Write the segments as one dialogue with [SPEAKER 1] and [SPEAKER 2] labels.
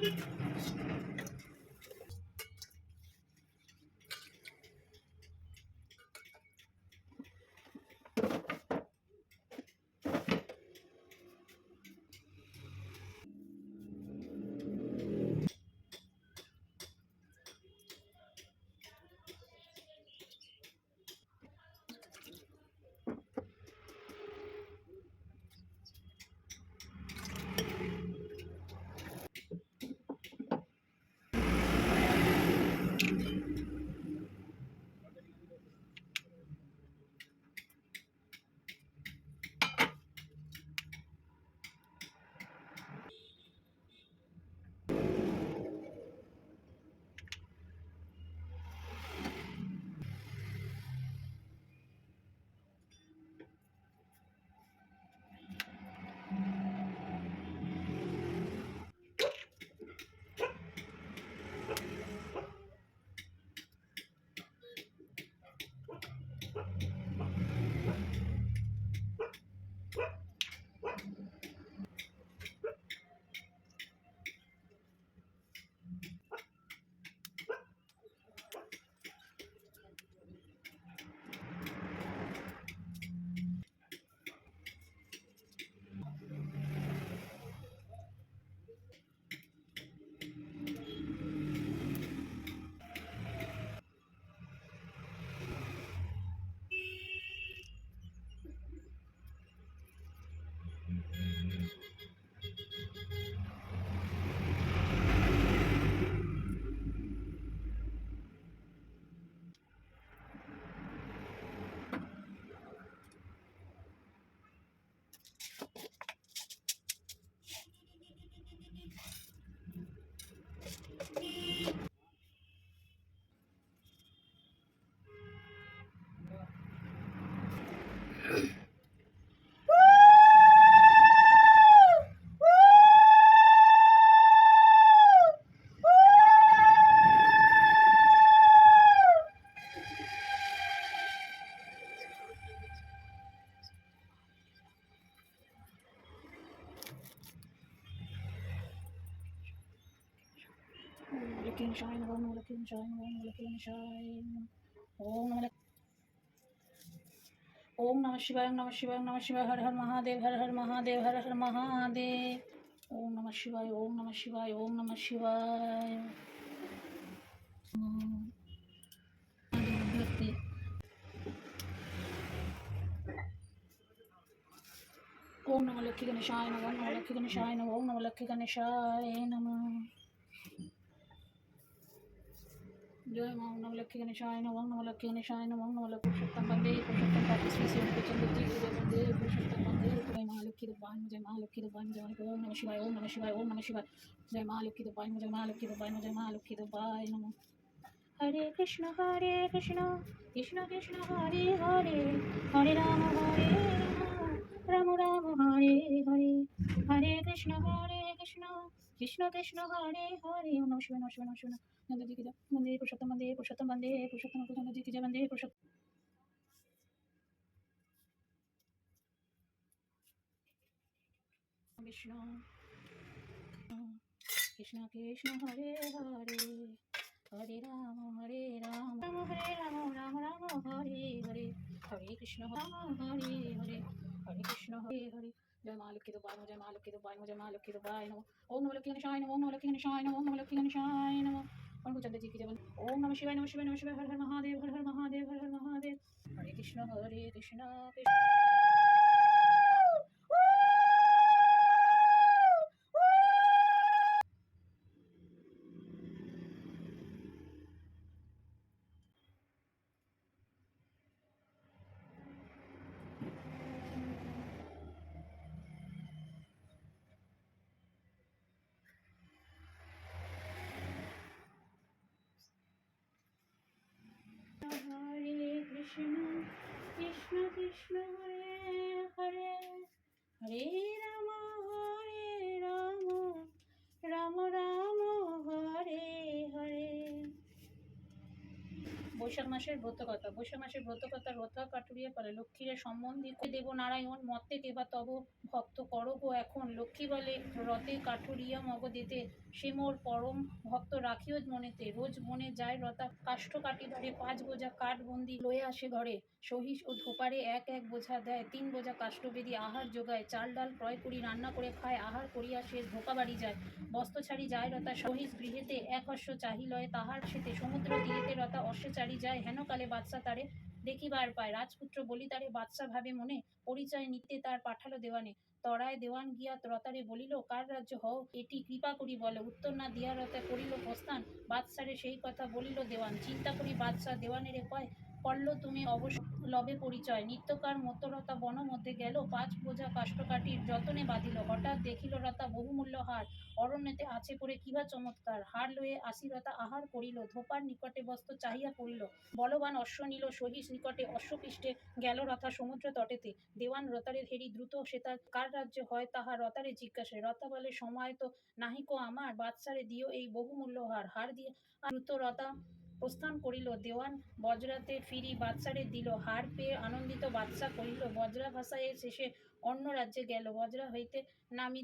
[SPEAKER 1] Thank you. Lakshmi গণেশায় নম ওম লক্ষ্মী গণেশায় ওম নম ওম নম শিবায় নম শিবায় নম শিবায় হর হর মহাদেব হর হর মহাদেব হর হর মহাদেব ওম নম শিবায় ওম নম শিবায় ওম নম শিবায় ओम नमः लक्ष्मी गणेशाय नमः नमः लक्ष्मी गणेशाय नमः ओम नमः लक्ष्मी गणेशाय नमः জয় মম নম লক্ষ্মী গণেশায় নম নম লক্ষ্মী গণেশায় নম নম লক্ষ্মী পুরুষোত্তম বন্দে পুরুষোত্তম পাতি শ্রী শ্রী প্রচন্ড জি বন্দে পুরুষোত্তম বন্দে জয় মহালক্ষ্মী দুর্বাহন জয় মহালক্ষ্মী দুর্বাহন জয় ওম নম শিবায় ওম নম শিবায় ওম নম শিবায় জয় মহালক্ষ্মী দুর্বাহন জয় মহালক্ষ্মী দুর্বাহন জয় মহালক্ষ্মী দুর্বায় নম হরে কৃষ্ণ হরে কৃষ্ণ কৃষ্ণ কৃষ্ণ হরে হরে হরে রাম হরে রাম রাম রাম হরে হরে হরে কৃষ্ণ হরে কৃষ্ণ কৃষ্ণ কৃষ্ণ হরে হরে ওম নম শিবায় নম শিবায় নম শিবায় নন্দজি কি মন্দির পুরুষোত্তম মন্দির পুরুষোত্তম মন্দির পুরুষোত্তম নন্দজি কি মন্দির পুরুষোত্তম কৃষ্ণ কৃষ্ণ কৃষ্ণ হরে হরে হরে রাম হরে রাম রাম হরে রাম রাম রাম হরে হরে হরে কৃষ্ণ রাম হরে হরে হরে কৃষ্ণ হরে হরে জয় মা লক্ষ্মী দুবাই নম জয় মা লক্ষ্মী দুবাই নম জয় মা লক্ষ্মী দুবাই নম ওম নম লক্ষ্মী গণেশায় নম ওম নম লক্ষ্মী গণেশায় নম ওম নম লক্ষ্মী গণেশায় নম পঙ্কুচন্দ্র জি কি যেমন ওম নম শিবায় নম শিবায় নম শিবায় হর হর মহাদেব হর হর মহাদেব হর হর মহাদেব হরে কৃষ্ণ হরে কৃষ্ণ কৃষ্ণ বৈশাখ মাসের ব্রতকথা বৈশাখ মাসের ব্রতকথা রথা কাটুরিয়া পরে লক্ষ্মীরে দেব নারায়ণ মতে দেবা তব ভক্ত করব এখন লক্ষ্মী বলে রথে কাঠুরিয়া মগ দিতে সে মোর পরম ভক্ত রাখিও মনেতে রোজ মনে যায় রথা কাষ্ঠ কাটি ধরে পাঁচ বোঝা কাঠ বন্দি লয়ে আসে ঘরে সহিস ও ধোপারে এক এক বোঝা দেয় তিন বোঝা বেদি আহার যোগায় চাল ডাল ক্রয় করি রান্না করে খায় আহার করিয়া সে ধোকা বাড়ি যায় বস্ত্র ছাড়ি যায় রথা সহিস গৃহেতে এক অশ্ব লয় তাহার সেতে সমুদ্র তীরেতে রতা অশ্ব চাড়ি যায় হেনকালে বাদশা তারে দেখিবার পায় রাজপুত্র বলি তারে বাদশা ভাবে মনে পরিচয় নিতে তার পাঠালো দেওয়ানে তরায় দেওয়ান গিয়া রতারে বলিল কার রাজ্য হও এটি কৃপা করি বলে উত্তর না দিয়া রতে করিল প্রস্থান বাদশারে সেই কথা বলিল দেওয়ান চিন্তা করি বাদশা দেওয়ানেরে কয় করল তুমি অবশ্য লবে পরিচয় নিত্যকার মতরতা বন মধ্যে গেল পাঁচ বোঝা কাষ্ঠকাঠির যতনে বাঁধিল হঠাৎ দেখিল রতা বহুমূল্য হার অরণ্যতে আছে পড়ে কিবা চমৎকার হার লয়ে আসিরতা আহার করিল ধোপার নিকটে বস্ত্র চাহিয়া পড়িল বলবান অশ্ব নিল সহিস নিকটে অশ্বপৃষ্ঠে গেল রথা সমুদ্র তটেতে দেওয়ান রতারে হেরি দ্রুত সে তার কার রাজ্য হয় তাহার রতারে জিজ্ঞাসে রতা বলে সময় তো নাহিকো আমার বাচ্চারে দিও এই বহুমূল্য হার হার দিয়ে দ্রুত রতা প্রস্থান করিল দেওয়ান বজ্রাতে ফিরি বাচ্চারে দিল হার পেয়ে আনন্দিত বাচ্চা করিল বজ্রা ভাষায় শেষে অন্য রাজ্যে গেল বজ্রা হইতে নামি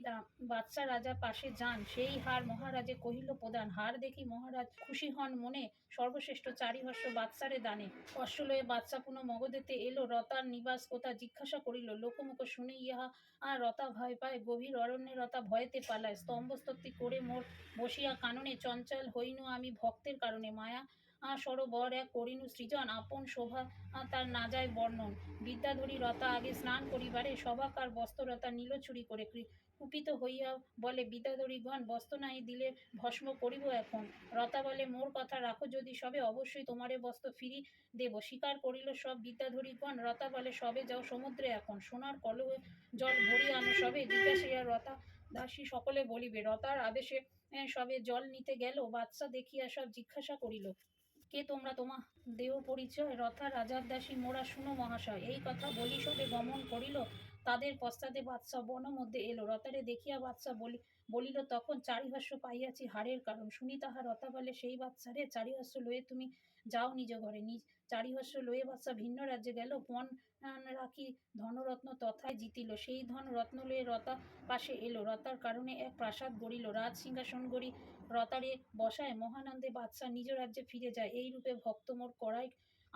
[SPEAKER 1] বাদশা রাজা পাশে যান সেই হার মহারাজে কহিল প্রদান হার দেখি মহারাজ খুশি হন মনে সর্বশ্রেষ্ঠ চারি চারিহর্ষ বাদশারে দানে অশ্বলয়ে বাদশা পুনঃ মগধেতে এলো রতার নিবাস কোথা জিজ্ঞাসা করিল লোকমুখ শুনে ইহা আর রতা ভয় পায় গভীর অরণ্যে রতা ভয়েতে পালায় স্তম্ভস্তপ্তি করে মোর বসিয়া কাননে চঞ্চল হইন আমি ভক্তের কারণে মায়া সরোবর এক করিনু সৃজন আপন শোভা তার না যায় বর্ণন বিদ্যাধরী রতা আগে স্নান করিবারে সভাকার বস্ত্ররতা নীলছুরি করে কুপিত হইয়া বলে বিদ্যাধরীগণ বস্ত্র নাই দিলে ভস্ম করিব এখন রতা বলে মোর কথা রাখো যদি সবে অবশ্যই তোমারে বস্ত্র ফিরি দেব স্বীকার করিল সব বিদ্যাধরীগণ রতা বলে সবে যাও সমুদ্রে এখন সোনার কল জল ভরি আনো সবে জিজ্ঞাসিয়া রতা দাসী সকলে বলিবে রতার আদেশে সবে জল নিতে গেল বাচ্চা দেখিয়া সব জিজ্ঞাসা করিল কে তোমরা তোমা দেহ পরিচয় রথা রাজার দাসী মোরা শুনো মহাশয় এই কথা বলি সবে গমন করিল তাদের পশ্চাতে বাদশাহ বন মধ্যে এলো রতারে দেখিয়া বাদশাহ বলি বলিল তখন চারিভাষ্য পাইয়াছি হারের কারণ শুনি তাহা বলে সেই বাচ্চারে চারিভাষ্য লয়ে তুমি যাও নিজ ঘরে নিজ চারিহস্য লয়ে বাসা ভিন্ন রাজ্যে গেল পণ রাখি ধনরত্ন তথায় জিতিল সেই ধন রত্ন লয়ে রতা পাশে এলো রতার কারণে এক প্রাসাদ গড়িল রাজ সিংহাসন গড়ি রতারে বসায় মহানন্দে বাদশাহ নিজ রাজ্যে ফিরে যায় এই রূপে ভক্ত মোর করায়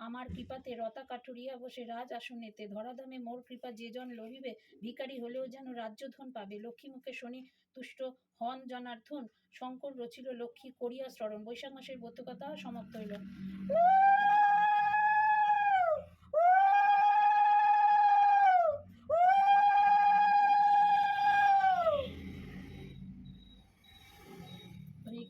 [SPEAKER 1] আমার কৃপাতে রতা কাঠুরিয়া বসে রাজ আসনেতে ধরাধামে মোর কৃপা যে জন লভিবে ভিকারি হলেও যেন রাজ্য ধন পাবে লক্ষ্মীমুখে শনি তুষ্ট হন জনার্থন শঙ্কর রচিল লক্ষ্মী করিয়া স্মরণ বৈশাখ মাসের ব্রতকথা সমাপ্ত হইল